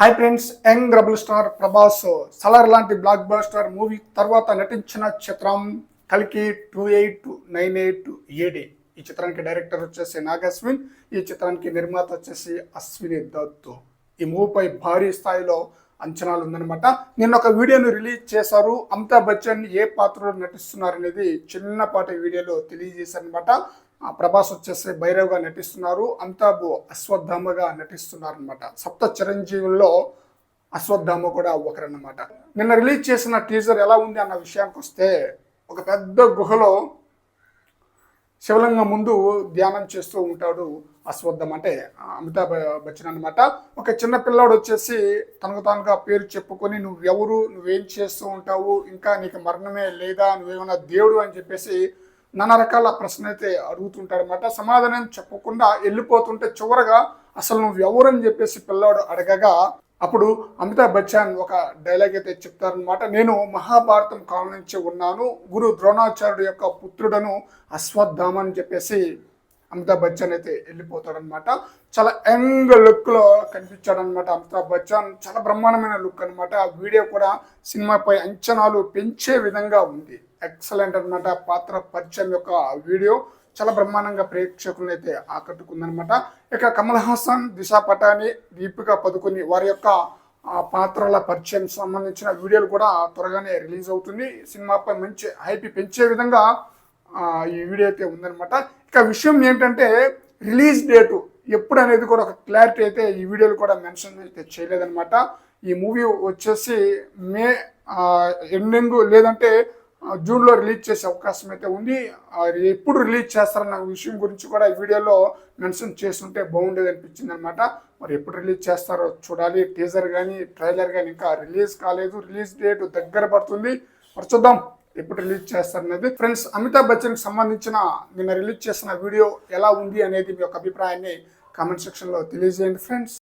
Hi friends young rebel star Prabhas Salaar లాంటి blockbuster movie తర్వాత నటించిన చిత్రం కలికి two eight nine eight AD ఈ చిత్రానికి డైరెక్టర్ వచ్చేసి నాగస్విన్ ఈ చిత్రానికి నిర్మాత వచ్చేసి అశ్విని దత్. ఈ మూవీపై భారీ స్థాయిలో అంచనాలు ఉందన్నమాట నిన్న ఒక వీడియోను రిలీజ్ చేశారు. అమితాబ్ బచ్చన్ ఏ పాత్రలో నటిస్తున్నారు అనేది చిన్నపాటి వీడియోలో తెలియజేశారనమాట ప్రభాస్ వచ్చేసి భైరవ్గా నటిస్తున్నారు అంతాబు అశ్వత్థామగా నటిస్తున్నారు అనమాట సప్త చిరంజీవుల్లో అశ్వత్థామ కూడా ఒకరన్నమాట. నిన్న రిలీజ్ చేసిన టీజర్ ఎలా ఉంది అన్న విషయానికి వస్తే ఒక పెద్ద గుహలో శివలింగం ముందు ధ్యానం చేస్తూ ఉంటాడు అశ్వత్థం అంటే అమితాబ్ బచ్చన్ అనమాట ఒక చిన్న పిల్లాడు వచ్చేసి తనకు తానుగా పేరు చెప్పుకొని నువ్వెవరు? నువ్వేం చేస్తూ ఉంటావు? ఇంకా నీకు మరణమే లేదా? నువ్వేమైనా దేవుడు? అని చెప్పేసి నానా రకాల ప్రశ్న అయితే అడుగుతుంటాడనమాట సమాధానం చెప్పకుండా వెళ్ళిపోతుంటే చివరగా అసలు నువ్వు ఎవరని చెప్పేసి పిల్లాడు అడగగా అప్పుడు అమితాబ్ బచ్చన్ ఒక డైలాగ్ అయితే చెప్తారనమాట నేను మహాభారతం కాలం నుంచి ఉన్నాను. గురు ద్రోణాచార్యుడు యొక్క పుత్రుడను అశ్వత్థామ అని చెప్పేసి అమితాబ్ బచ్చన్ అయితే వెళ్ళిపోతాడనమాట చాలా యంగ్ లుక్లో కనిపించాడనమాట అమితాబ్ బచ్చన్. చాలా బ్రహ్మాండమైన లుక్ అనమాట ఆ వీడియో కూడా సినిమాపై అంచనాలు పెంచే విధంగా ఉంది. ఎక్సలెంట్ అన్నమాట పాత్ర పరిచయం యొక్క వీడియో. చాలా బ్రహ్మాండంగా ప్రేక్షకులను అయితే ఆకట్టుకుందనమాట ఇక కమల్ హాసన్ దిశా పటాని దీపిక పదుకొని వారి యొక్క పాత్రల పరిచయం సంబంధించిన వీడియోలు కూడా త్వరగానే రిలీజ్ అవుతుంది. సినిమాపై మంచి హైప్ పెంచే విధంగా ఈ వీడియో అయితే ఉందన్నమాట. ఇక విషయం ఏంటంటే రిలీజ్ డేటు ఎప్పుడు అనేది కూడా ఒక క్లారిటీ అయితే ఈ వీడియోలు కూడా మెన్షన్ అయితే చేయలేదనమాట ఈ మూవీ వచ్చేసి మే ఎండింగ్ లేదంటే జూన్లో రిలీజ్ చేసే అవకాశం అయితే ఉంది. ఎప్పుడు రిలీజ్ చేస్తారన్న విషయం గురించి కూడా ఈ వీడియోలో మెన్షన్ చేస్తుంటే బాగుండేది అనిపించింది అనమాట మరి ఎప్పుడు రిలీజ్ చేస్తారో చూడాలి. టీజర్ కానీ ట్రైలర్ కానీ ఇంకా రిలీజ్ కాలేదు. రిలీజ్ డేట్ దగ్గర పడుతుంది. మరి చూద్దాం ఎప్పుడు రిలీజ్ చేస్తారనేది. ఫ్రెండ్స్ అమితాబ్ బచ్చన్కి సంబంధించిన నిన్న రిలీజ్ చేసిన వీడియో ఎలా ఉంది అనేది మీ యొక్క అభిప్రాయాన్ని కామెంట్ సెక్షన్లో తెలియజేయండి ఫ్రెండ్స్.